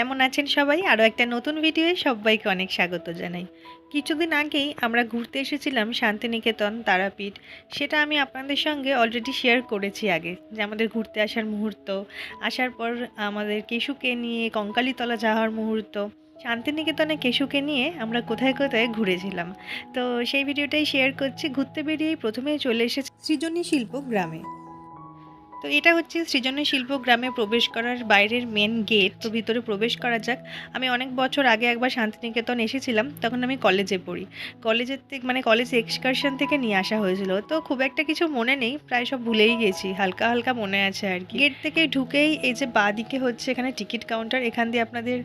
কেমন আছেন সবাই? আরও একটা নতুন ভিডিওয়ে সবাইকে অনেক স্বাগত জানাই। কিছুদিন আগেই আমরা ঘুরতে এসেছিলাম শান্তিনিকেতন তারাপীঠ। সেটা আমি আপনাদের সঙ্গে অলরেডি শেয়ার করেছি আগে, যে আমাদের ঘুরতে আসার মুহূর্ত, আসার পর আমাদের কেশুকে নিয়ে, কঙ্কালীতলা যাওয়ার মুহূর্ত, শান্তিনিকেতনে কেশুকে নিয়ে আমরা কোথায় কোথায় ঘুরেছিলাম। তো সেই ভিডিওটাই শেয়ার করছি। ঘুরতে বেরিয়েই প্রথমেই চলে এসেছি সৃজনী শিল্প গ্রামে। তো এটা হচ্ছে সৃজনী শিল্প গ্রামে প্রবেশ করার বাইরের মেন গেট তো ভিতরে প্রবেশ করা যাক। আমি অনেক বছর আগে একবার শান্তিনিকেতন এসেছিলাম, তখন আমি কলেজে পড়ি। কলেজের থেকে মানে কলেজ এক্সকারশন থেকে নিয়ে আসা হয়েছিল। তো খুব একটা কিছু মনে নেই, প্রায় সব ভুলেই গেছি, হালকা হালকা মনে আছে আর কি। গেট থেকে ঢুকেই এই যে বাদিকে হচ্ছে এখানে টিকিট কাউন্টার এখান দিয়ে আপনাদের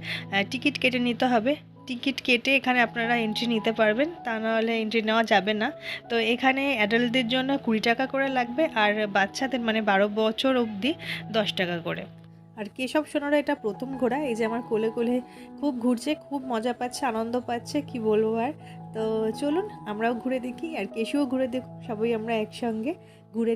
টিকিট কেটে নিতে হবে। টিকিট কেটে এখানে আপনারা এন্ট্রি নিতে পারবেন, তা নাহলে এন্ট্রি নেওয়া যাবে না। তো এখানে অ্যাডাল্টদের জন্য কুড়ি টাকা করে লাগবে আর বাচ্চাদের মানে বারো বছর অবধি দশ টাকা করে। আর কেশব সোনারা এটা প্রথম ঘোড়া, এই যে আমার কোলে কোলে খুব ঘুরছে, খুব মজা পাচ্ছে, আনন্দ পাচ্ছে, কি বলব আর। তো চলুন, আমরাও ঘুরে দেখি আর কেশুও ঘুরে দেখুন সবাই আমরা একসঙ্গে ঘুরে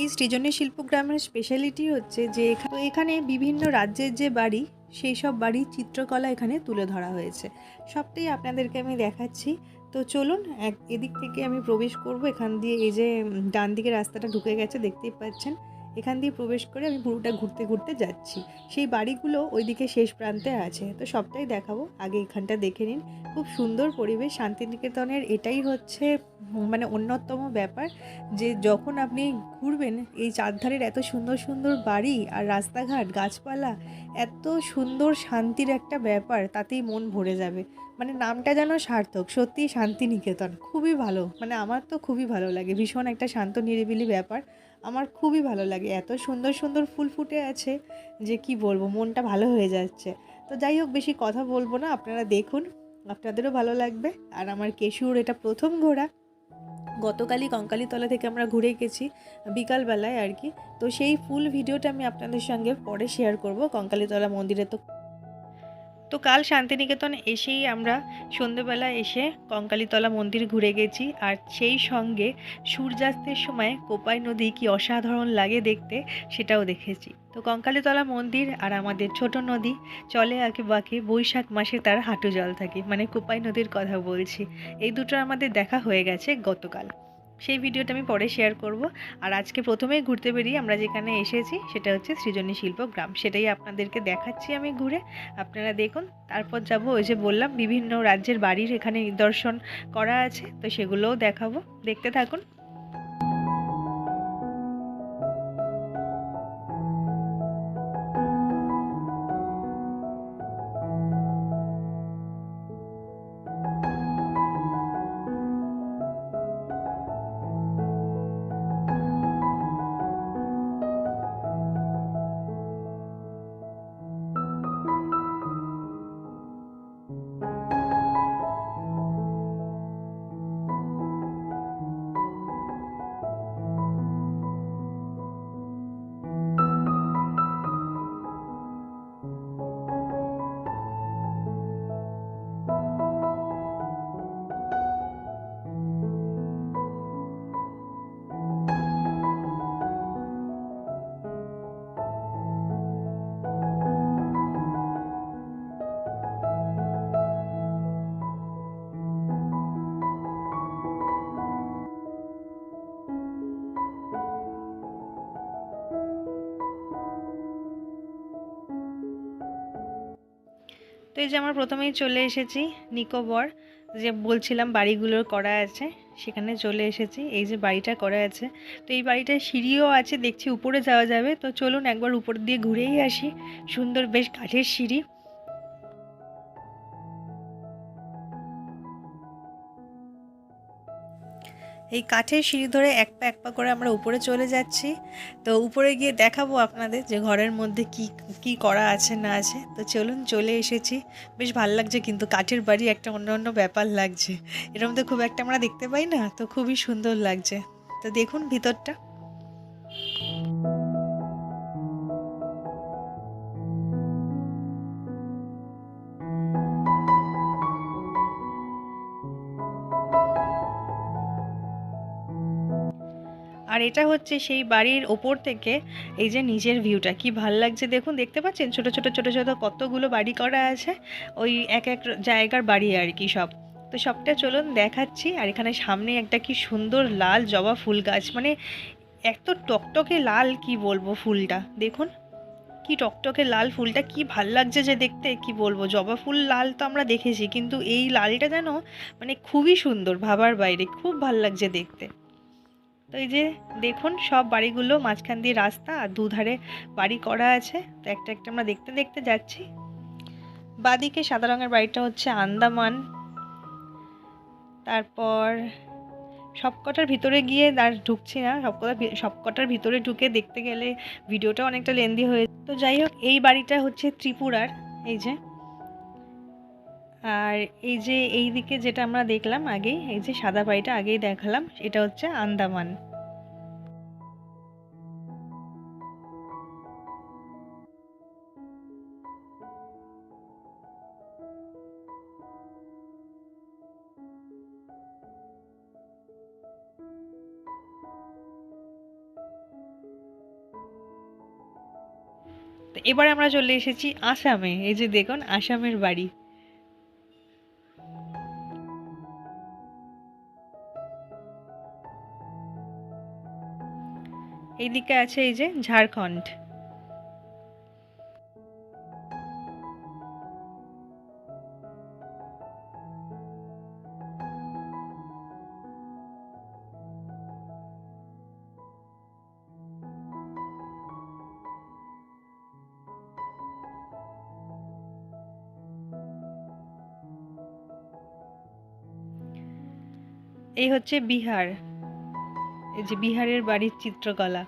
এই সৃজনী শিল্পগ্রামের স্পেশালিটি হচ্ছে যে এখানে বিভিন্ন রাজ্যের যে বাড়ি সেই সব বাড়ির চিত্রকলা এখানে তুলে ধরা হয়েছে। সবটাই আপনাদেরকে আমি দেখাচ্ছি। তো চলুন, এক, এদিক থেকে আমি প্রবেশ করব। এখান দিয়ে এই যে ডান দিকে রাস্তাটা ঢুকে গেছে, দেখতেই পাচ্ছেন। এখান দিয়ে প্রবেশ করে আমি পুরোটা ঘুরতে ঘুরতে যাচ্ছি। সেই বাড়িগুলো ওইদিকে শেষ প্রান্তে আছে। তো সবটাই দেখাবো। আগে এখানটা দেখে নিন। খুব সুন্দর পরিবেশ। শান্তিনিকেতনের এটাই হচ্ছে মানে অন্যতম ব্যাপার যে যখন আপনি ঘুরবেন, এই চারধারের এত সুন্দর সুন্দর বাড়ি আর রাস্তাঘাট, গাছপালা, এত সুন্দর শান্তির একটা ব্যাপার, তাতেই মন ভরে যাবে। মানে নামটা যেন সার্থক। সত্যিই শান্তিনিকেতন। খুবই ভালো। মানে আমার তো খুবই ভালো লাগে। ভীষণ একটা শান্ত নিরিবিলি ব্যাপার। আমার খুবই ভালো লাগে। এত সুন্দর সুন্দর ফুল ফুটে আছে যে কি বলব, মনটা ভালো হয়ে যাচ্ছে। তো যাই হোক, বেশি কথা বলব না, আপনারা দেখুন, আপনাদেরও ভালো লাগবে। আর আমার কেশুর এটা প্রথম ঘোরা গতকালই কঙ্কালীতলা থেকে আমরা ঘুরে গেছি, বিকালবেলায় আর কি। তো সেই ফুল ভিডিওটা আমি আপনাদের সঙ্গে পরে শেয়ার করব। কঙ্কালীতলা মন্দিরে তো তো কাল শান্তিনিকেতন এসেই আমরা সন্ধেবেলা এসে কঙ্কালীতলা মন্দির ঘুরে গেছি। আর সেই সঙ্গে সূর্যাস্তের সময় কোপাই নদী কি অসাধারণ লাগে দেখতে সেটাও দেখেছি। তো কঙ্কালীতলা মন্দির আর আমাদের ছোট নদী চলে আঁকে বাঁকে বৈশাখ মাসে তার হাঁটু জল থাকে। মানে কোপাই নদীর কথা বলছি। এই দুটো আমাদের দেখা হয়ে গেছে গতকাল। সেই ভিডিওটা আমি পরে শেয়ার করব। আর আজকে প্রথমেই ঘুরতে বেরিয়ে আমরা যেখানে এসেছি, সেটা হচ্ছে সৃজনী শিল্প গ্রাম। সেটাই আপনাদেরকে দেখাচ্ছি আমি ঘুরে। আপনারা দেখুন, তারপর যাব ওই যে বললাম, বিভিন্ন রাজ্যের বাড়ির এখানে নিদর্শন করা আছে, তো সেগুলোও দেখাবো। দেখতে থাকুন। এই যে আমরা প্রথমেই চলে এসেছি নিকোবর, যে বলছিলাম বাড়িগুলোর করা আছে, সেখানে চলে এসেছি। এই যে বাড়িটা করা আছে, তো এই বাড়িটায় সিঁড়িও আছে, দেখছি উপরে যাওয়া যাবে। তো চলুন একবার উপর দিয়ে ঘুরেই আসি। সুন্দর বেশ কাঠের সিঁড়ি। এই কাঠের সিঁড়ি ধরে এক পা এক পা করে আমরা উপরে চলে যাচ্ছি। তো উপরে গিয়ে দেখাবো আপনাদের যে ঘরের মধ্যে কি কি করা আছে, না আছে। তো চলুন চলে এসেছি। বেশ ভালো লাগছে কিন্তু কাঠের বাড়ি একটা অন্য অন্য ব্যাপার লাগছে। এরকম তো খুব একটা আমরা দেখতে পাই না, তো খুবই সুন্দর লাগছে। তো দেখুন ভিতরটা। এটা হচ্ছে সেই বাড়ির ওপর থেকে এই যে নিজের ভিউটা কি ভালো লাগছে দেখুন, দেখতে পাচ্ছেন? ছোট ছোট ছোট ছোট কতগুলো বাড়ি করা আছে। ওই এক এক জায়গার বাড়ি আর কি সব। তো সবটা চলুন দেখাচ্ছি। আর এখানে সামনে একটা কি সুন্দর লাল জবা ফুল গাছ। মানে এত টকটকে লাল, কি বলব ফুলটা? দেখুন, কি টকটকে লাল ফুলটা। কি ভালো লাগছে যে দেখতে, কি বলব? জবা ফুল লাল তো আমরা দেখেছি, কিন্তু এই লালটা যেন মানে খুবই সুন্দর, ভাবার বাইরে। খুব ভালো লাগছে দেখতে। তো এই যে দেখুন, সব বাড়িগুলো মাঝখান দিয়ে রাস্তা আর দুধারে বাড়ি করা আছে। তো একটা একটা আমরা দেখতে দেখতে যাচ্ছি। বাদিকে সাদা রঙের বাড়িটা হচ্ছে আন্দামান। তারপর সবকটার ভিতরে গিয়ে আর ঢুকছি না। সবকটা সবকটার ভিতরে ঢুকে দেখতে গেলে ভিডিওটা অনেকটা লেন্দি হয়ে তো যাই হোক, এই বাড়িটা হচ্ছে ত্রিপুরার। এই যে আর এই যে এই দিকে যেটা আমরা দেখলাম আগেই এই যে সাদা বাড়িটা আগেই দেখালাম এটা হচ্ছে আন্দামান। এবার আমরা চলে এসেছি আসামে। এই যে দেখুন, আসামের বাড়ি। এইদিকে আছে এই যে ঝাড়খণ্ড। এই হচ্ছে বিহার। এই যে বিহারের বাড়ির চিত্রকলা।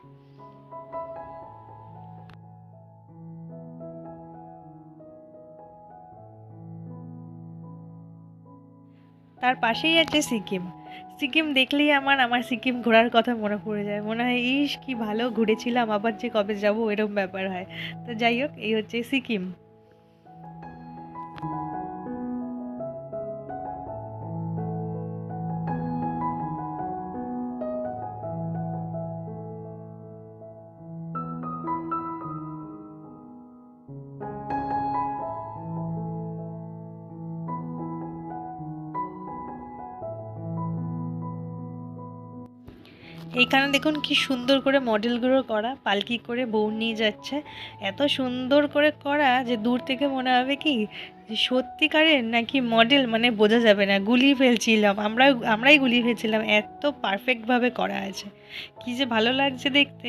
তার পাশেই আছে সিকিম। সিকিম দেখলেই আমার আমার সিকিম ঘোরার কথা মনে পড়ে যায়। মনে হয়, ইস, কি ভালো ঘুরেছিলাম, আবার যে কবে যাব এরকম ব্যাপার হয়। তো যাই হোক, এই হচ্ছে সিকিম। এইখানে দেখুন কি সুন্দর করে মডেলগুলো করা, পালকি করে বউ নিয়ে যাচ্ছে। এত সুন্দর করে করা যে দূর থেকে মনে হবে কি, যে সত্যিকারের নাকি মডেল মানে বোঝা যাবে না গুলিয়ে ফেলছিলাম আমরা আমরাই গুলিয়ে ফেলছিলাম, এত পারফেক্টভাবে করা আছে। কি যে ভালো লাগছে দেখতে।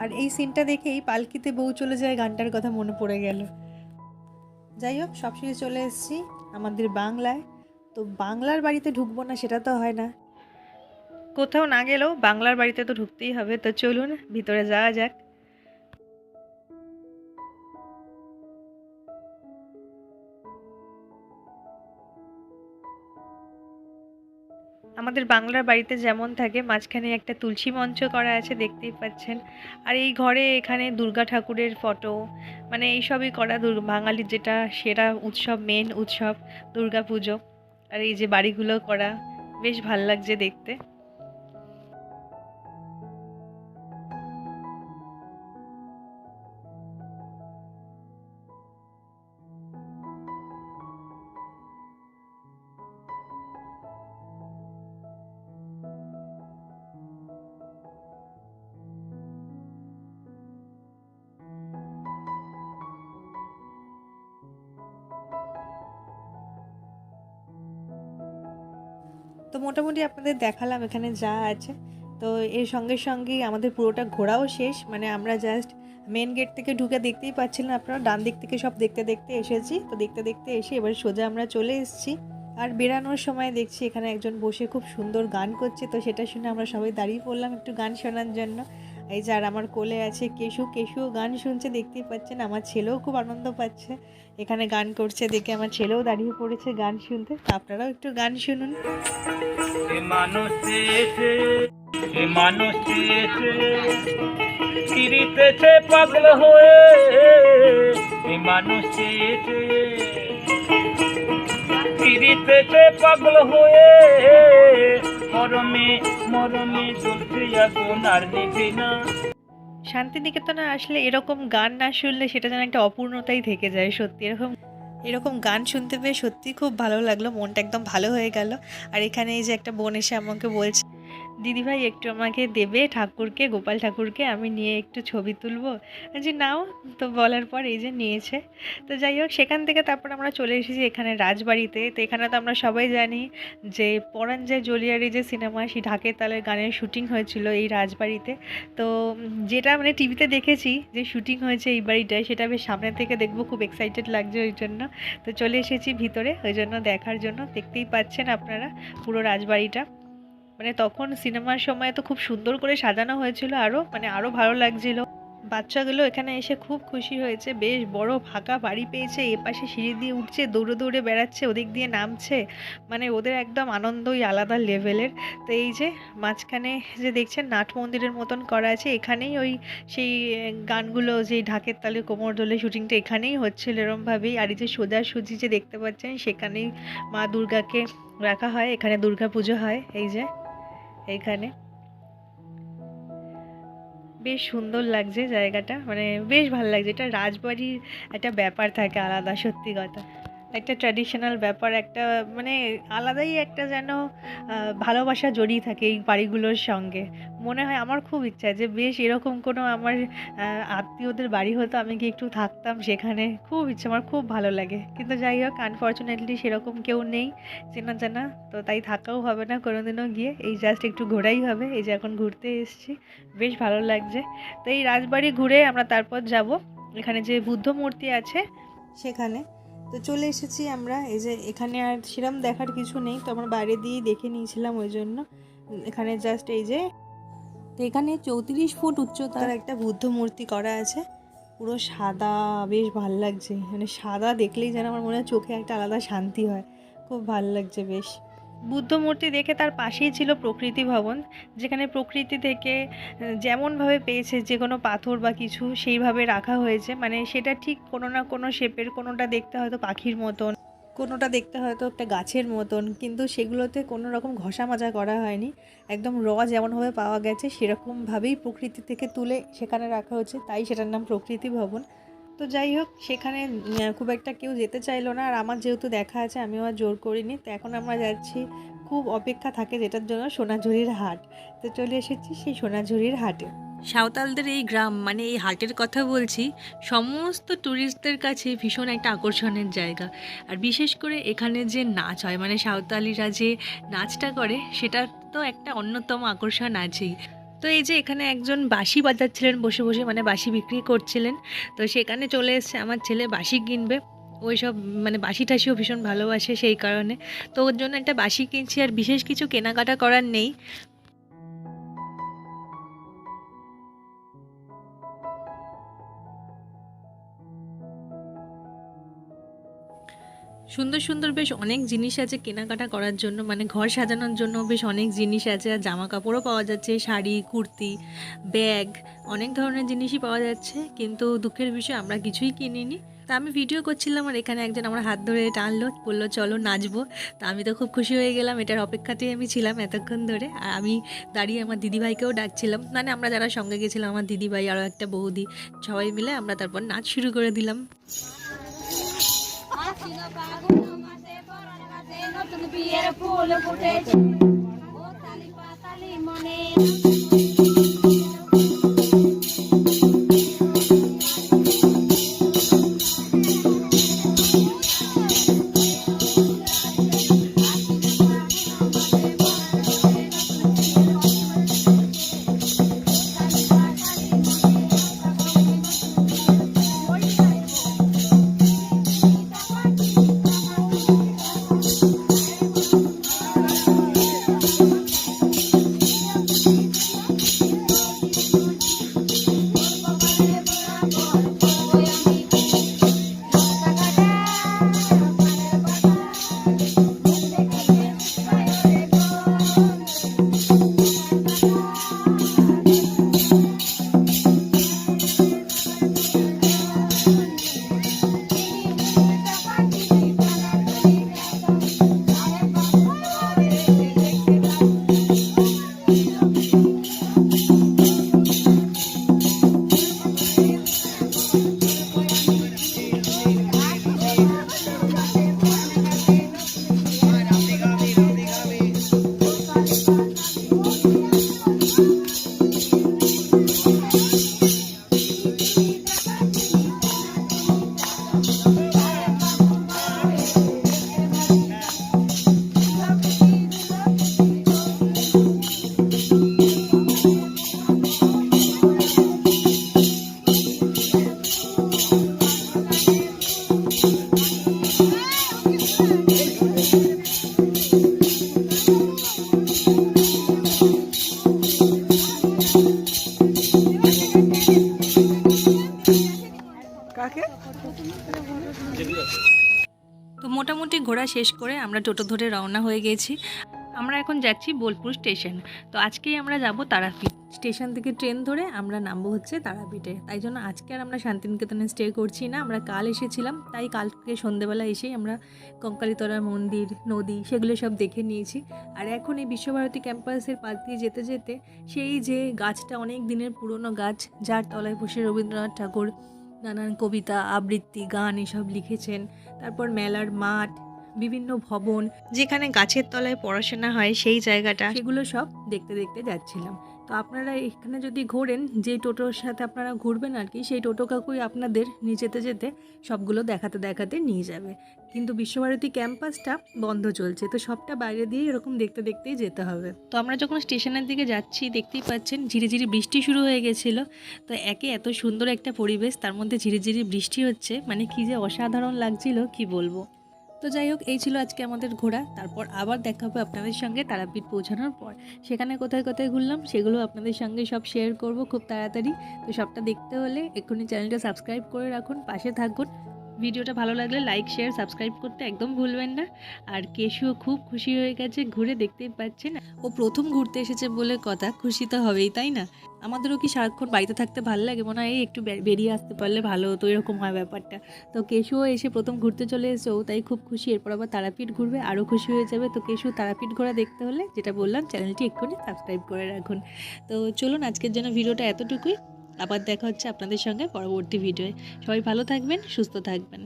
আর এই সিনটা দেখেই পালকিতে বউ চলে যায়, গানটার কথা মনে পড়ে গেল। যাই হোক, সবশেষে চলে এসেছি আমাদের বাংলায়। তো বাংলার বাড়িতে ঢুকবো না, সেটা তো হয় না। কোথাও না গেলেও বাংলার বাড়িতে তো ঢুকতেই হবে, তো চলুন ভিতরে যাওয়া যাক। আমাদের বাংলার বাড়িতে যেমন থাকে, মাঝখানে একটা তুলসী মঞ্চ করা আছে, দেখতেই পাচ্ছেন। আর এই ঘরে এখানে দুর্গা ঠাকুরের ফটো মানে এইসবই করা বাঙালির যেটা সেরা উৎসব মেন উৎসব দুর্গা পুজো আর এই যে বাড়িগুলো করা, বেশ ভালো লাগছে দেখতে। তো মোটামুটি আপনাদের দেখালাম এখানে যা আছে। তো এর সঙ্গে সঙ্গে আমাদের পুরোটা ঘোরাও শেষ। মানে আমরা জাস্ট মেন গেট থেকে ঢুকে দেখতেই পাচ্ছিলাম আপনারা। ডান দিক থেকে সব দেখতে দেখতে এসেছি। তো দেখতে দেখতে এসে এবার সোজা আমরা চলে এসেছি। আর বেরানোর সময় দেখছি এখানে একজন বসে খুব সুন্দর গান করছে। তো সেটা শুনে আমরা সবাই দাঁড়িয়ে পড়লাম একটু গান শোনার জন্য। এই যে আর আমার কোলে আছে কেশু কেশুও গান শুনছে, দেখতেই পাচ্ছেন, আমার ছেলেও খুব আনন্দ পাচ্ছে। এখানে গান করছে, দেখে আমার ছেলেও দাঁড়িয়ে পড়েছে গান শুনতে। আপনারাও একটু গান শুনুন। মানুষ ফিরিতেছে পাগল হয়ে। মানুষ হয়ে। মরমে মরমে চলছে আগুন আর নিভে না। শান্তিনিকেতনে আসলে এরকম গান না শুনলে সেটা যেন একটা অপূর্ণতাই থেকে যায় সত্যি এরকম। এরকম গান শুনতে পেয়ে সত্যি খুব ভালো লাগল মনটা একদম ভালো হয়ে গেল। আর এখানে এই যে একটা বোন এসে আমাকে বলছে দিদিভাই একটু আমাকে দেবে, ঠাকুরকে, গোপাল ঠাকুরকে, আমি নিয়ে একটু ছবি তুলবো। যে নাও, তো বলার পর এই যে নিয়েছে। তো যাই হোক, সেখান থেকে তারপর আমরা চলে এসেছি এখানে রাজবাড়িতে। তো এখানে তো আমরা সবাই জানি যে পরাঞ্জয় জলিয়ারি যে সিনেমা, সেই ঢাকের তালের গানের শুটিং হয়েছিল এই রাজবাড়িতে। তো যেটা মানে টিভিতে দেখেছি যে শুটিং হয়েছে এই বাড়িটায়, সেটা বেশ সামনে থেকে দেখব, খুব এক্সাইটেড লাগছে ওই জন্য। তো চলে এসেছি ভিতরে, ওই জন্য দেখার জন্য। দেখতেই পাচ্ছেন আপনারা পুরো রাজবাড়িটা। মানে তখন সিনেমার সময় তো খুব সুন্দর করে সাজানো হয়েছিল আরও মানে আরও ভালো লাগছিল। বাচ্চাগুলো এখানে এসে খুব খুশি হয়েছে, বেশ বড় ফাঁকা বাড়ি পেয়েছে, এপাশে সিঁড়ি দিয়ে উঠছে, দৌড়ে দৌড়ে বেড়াচ্ছে, ওদিক দিয়ে নামছে মানে ওদের একদম আনন্দই আলাদা লেভেলের। তো এই যে মাঝখানে যে দেখছেন নাট মন্দিরের মতন করা আছে, এখানেই ওই সেই গানগুলো যে ঢাকের তালে কোমর দোলে শুটিংটা এখানেই হচ্ছিল এরমভাবেই। আর এই যে সোজাসুজি যে দেখতে পাচ্ছেন, সেখানেই মা দুর্গাকে রাখা হয়, এখানে দুর্গা পুজো হয়, এই যে। এইখানে। বেশ সুন্দর লাগছে জায়গাটা মানে বেশ ভালো লাগছে। এটা রাজবাড়ির একটা ব্যাপার থাকে আলাদা, সত্যি কথা। একটা ট্র্যাডিশনাল ব্যাপার, একটা মানে আলাদাই একটা যেন ভালোবাসা জড়িয়ে থাকে এই বাড়িগুলোর সঙ্গে। মনে হয় আমার খুব ইচ্ছা যে বেশ এরকম কোনো আমার আত্মীয়দের বাড়ি হতো আমি কি একটু থাকতাম সেখানে। খুব ইচ্ছা, আমার খুব ভালো লাগে। কিন্তু যাই হোক আনফর্চুনেটলি সেরকম কেউ নেই, চেনা জানা। তো তাই থাকাও হবে না কোনোদিনও গিয়ে। এই জাস্ট একটু ঘোরাই হবে। এই যে এখন ঘুরতে এসেছি, বেশ ভালো লাগছে। তো এই রাজবাড়ি ঘুরে আমরা তারপর যাব। এখানে যে বুদ্ধ মূর্তি আছে, সেখানে তো চলে এসেছি আমরা। এই যে এখানে আর সেরম দেখার কিছু নেই, তো আমরা বাইরে দিয়ে দেখে নিয়েছিলাম ওই জন্য। এখানে জাস্ট এই যে তো এখানে চৌত্রিশ ফুট উচ্চতার একটা বুদ্ধ মূর্তি করা আছে। পুরো সাদা, বেশ ভালো লাগছে। মানে সাদা দেখলেই যেন আমার মনে হয় চোখে একটা আলাদা শান্তি হয়। খুব ভালো লাগছে বেশ। বুদ্ধ মূর্তি দেখে তার পাশেই ছিল প্রকৃতি ভবন, যেখানে প্রকৃতি থেকে যেমনভাবে পেয়েছে যে কোনো পাথর বা কিছু সেইভাবে রাখা হয়েছে। মানে সেটা ঠিক কোনো না কোনো শেপের, কোনোটা দেখতে হয়তো পাখির মতন, কোনোটা দেখতে হয়তো একটা গাছের মতন, কিন্তু সেগুলোতে কোনো রকম ঘষা মাজা করা হয়নি। একদম র যেমনভাবে পাওয়া গেছে, সেরকমভাবেই প্রকৃতি থেকে তুলে সেখানে রাখা হয়েছে। তাই সেটার নাম প্রকৃতি ভবন। তো যাই হোক, সেখানে খুব একটা কেউ যেতে চাইলো না। আর আমার যেহেতু দেখা আছে, আমিও আর জোর করিনি। তো এখন আমরা যাচ্ছি, খুব অপেক্ষা থাকে যেটার জন্য সোনাঝুরির হাট। তো চলে এসেছি সেই সোনাঝুরির হাটে। সাঁওতালদের এই গ্রাম মানে এই হাটের কথা বলছি, সমস্ত ট্যুরিস্টদের কাছে ভীষণ একটা আকর্ষণের জায়গা। আর বিশেষ করে এখানে যে নাচ হয় মানে সাঁওতালিরা যে নাচটা করে সেটা তো একটা অন্যতম আকর্ষণ আছেই। তো এই যে এখানে একজন বাঁশি বাজাচ্ছিলেন, বসে বসে মানে বাঁশি বিক্রি করছিলেন। তো সেখানে চলে এসছে আমার ছেলে বাঁশি কিনবে। ওই সব মানে বাসি টাসিও ভীষণ ভালোবাসে সেই কারণে। তো ওর জন্য একটা বাসি কিনছি আর বিশেষ কিছু কেনাকাটা করার নেই। সুন্দর সুন্দর বেশ অনেক জিনিস আছে কেনাকাটা করার জন্য মানে ঘর সাজানোর জন্য বেশ অনেক জিনিস আছে। আর জামা কাপড়ও পাওয়া যাচ্ছে, শাড়ি, কুর্তি, ব্যাগ, অনেক ধরনের জিনিসই পাওয়া যাচ্ছে। কিন্তু দুঃখের বিষয়, আমরা কিছুই কিনিনি। তা আমি ভিডিও করছিলাম আর এখানে একজন আমার হাত ধরে টানলো, বলল, চলো নাচবো। তা আমি তো খুব খুশি হয়ে গেলাম, এটার অপেক্ষাতেই আমি ছিলাম এতক্ষণ ধরে। আর আমি দাঁড়িয়ে আমার দিদিভাইকেও ডাকছিলাম। মানে আমরা যারা সঙ্গে গেছিলাম, আমার দিদিভাই, আরও একটা বৌদি, সবাই মিলে আমরা তারপর নাচ শুরু করে দিলাম। আশ্বিন ফাগুন মাসে পরাণ মাসে নতুন বিয়ের ফুল মোটামুটি ঘোরা শেষ করে আমরা টোটো ধরে রওনা হয়ে গেছি। আমরা এখন যাচ্ছি বোলপুর স্টেশন। তো আজকেই আমরা যাব তারাপীঠ। স্টেশন থেকে ট্রেন ধরে আমরা নামবো হচ্ছে তারাপীঠে। তাই জন্য আজকে আর আমরা শান্তিনিকেতনে স্টে করছি না। আমরা কাল এসেছিলাম, তাই কালকে সন্ধেবেলা এসেই আমরা কঙ্কালীতলা মন্দির, নদী সেগুলো সব দেখে নিয়েছি। আর এখন এই বিশ্বভারতী ক্যাম্পাসের পাশ দিয়ে যেতে যেতে সেই যে গাছটা অনেক দিনের পুরনো গাছ, যার তলায় বসে রবীন্দ্রনাথ ঠাকুর নানান কবিতা, আবৃত্তি, গান এসব লিখেছেন। তারপর মেলার মাঠ, বিভিন্ন ভবন, যেখানে গাছের তলায় পড়াশোনা হয় সেই জায়গাটা। সেগুলো সব দেখতে দেখতে যাচ্ছিলাম। তো আপনারা এখানে যদি ঘোরেন যে টোটোর সাথে আপনারা ঘুরবেন আর কি, সেই টোটো কাকুই আপনাদের নিয়ে যেতে যেতে সবগুলো দেখাতে দেখাতে নিয়ে যাবে। কিন্তু বিশ্বভারতী ক্যাম্পাসটা বন্ধ চলছে, তো সবটা বাইরে দিয়ে এরকম দেখতে দেখতেই যেতে হবে। তো আমরা যখন স্টেশনের দিকে যাচ্ছি, দেখতেই পাচ্ছেন ঝিরিঝিরি বৃষ্টি শুরু হয়ে গেছিল। তো একে এত সুন্দর একটা পরিবেশ, তার মধ্যে ঝিরিঝিরি বৃষ্টি হচ্ছে মানে কি যে অসাধারণ লাগছিল, কি বলব? তো যাই হোক, এই ছিল আজকে আমাদের ঘোরা। তারপর আবার দেখা হবে আপনাদের সঙ্গে তারাপীঠ পৌঁছানোর পর। সেখানে কোথায় কোথায় ঘুরলাম, সেগুলো আপনাদের সঙ্গে সব শেয়ার করব খুব তাড়াতাড়ি। তো সবটা দেখতে হলে এক্ষুনি চ্যানেলটা সাবস্ক্রাইব করে রাখুন, পাশে থাকুন। ভিডিওটা ভালো লাগলে লাইক শেয়ার সাবস্ক্রাইব করতে একদম ভুলবেন না। আর কেশুও খুব খুশি হয়ে গেছে, ঘুরে দেখতেই পাচ্ছেন। ও প্রথম ঘুরতে এসেছে বলে কথা, খুশি তো হবেই, তাই না? আমাদেরও কি সারাক্ষণ বাড়িতে থাকতে ভালো লাগে? মনে হয় একটু বেরিয়ে আসতে পারলে ভালো হতো, এরকম হয় ব্যাপারটা। তো কেশুও এসে প্রথম ঘুরতে চলে এসেছে, ও তাই খুব খুশি। এরপর আবার তারাপীঠ ঘুরবে, আরও খুশি হয়ে যাবে। তো কেশু তারাপীঠ ঘোরা দেখতে হলে যেটা বললাম, চ্যানেলটি এক্ষুনি সাবস্ক্রাইব করে রাখুন। তো চলুন আজকের জন্য ভিডিওটা এতটুকুই। আবার দেখা হচ্ছে আপনাদের সঙ্গে পরবর্তী ভিডিওয়ে। সবাই ভালো থাকবেন, সুস্থ থাকবেন।